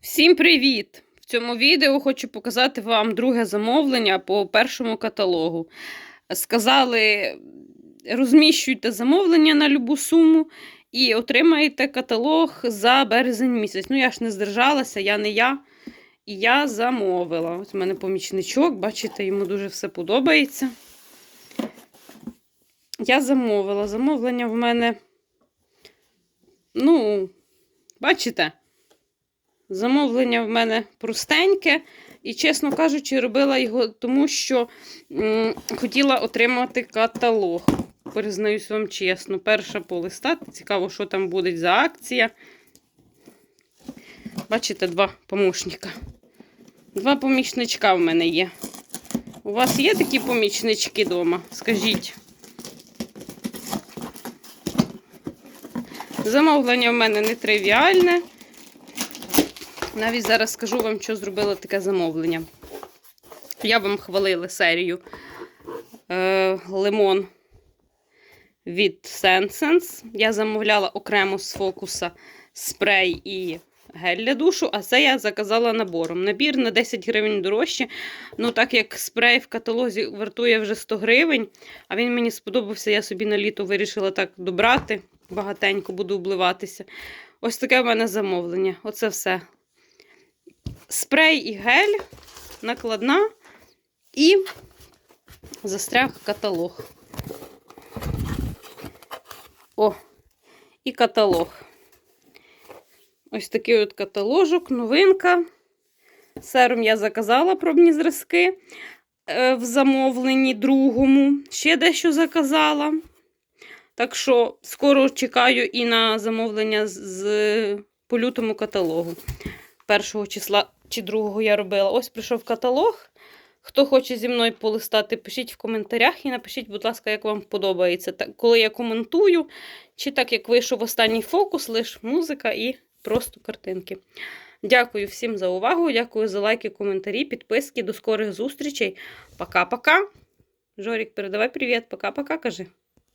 Всім привіт! В цьому відео хочу показати вам друге замовлення по першому каталогу. Сказали, розміщуйте замовлення на любу суму і отримаєте каталог за березень місяць. Ну, я ж не здержалася, я не я. І я замовила. Ось у мене помічничок, бачите, йому дуже все подобається. Я замовила. Замовлення в мене, ну, бачите, замовлення в мене простеньке. І, чесно кажучи, робила його тому, що м, хотіла отримати каталог. Признаюсь вам чесно, перша полистати. Цікаво, що там буде за акція. Бачите, два помощника. Два помічничка в мене є. У вас є такі помічнички вдома? Скажіть. Замовлення в мене не тривіальне. Навіть зараз скажу вам, що зробила таке замовлення. Я вам хвалила серію е, лимон від Sensense. Я замовляла окремо з фокуса спрей і гель для душу, а це я заказала набором. Набір на 10 гривень дорожче. Ну, так як спрей в каталозі вартує вже 100 гривень, а він мені сподобався, я собі на літо вирішила так добрати. Багатенько буду обливатися. Ось таке в мене замовлення. Оце все. Спрей і гель, накладна і застряг каталог. О, і каталог. Ось такий от каталожок, новинка. Серум я заказала пробні зразки е, в замовленні другому. Ще дещо заказала. Так що скоро чекаю і на замовлення з, по лютому каталогу. Першого числа чи другого я робила. Ось прийшов каталог. Хто хоче зі мною полистати, пишіть в коментарях і напишіть, будь ласка, як вам подобається. Так, коли я коментую, чи так як вийшов останній фокус, лише музика і просто картинки. Дякую всім за увагу. Дякую за лайки, коментарі, підписки. До скорих зустрічей. Пока-пока. Жорік, передавай привіт. Пока-пока, кажи.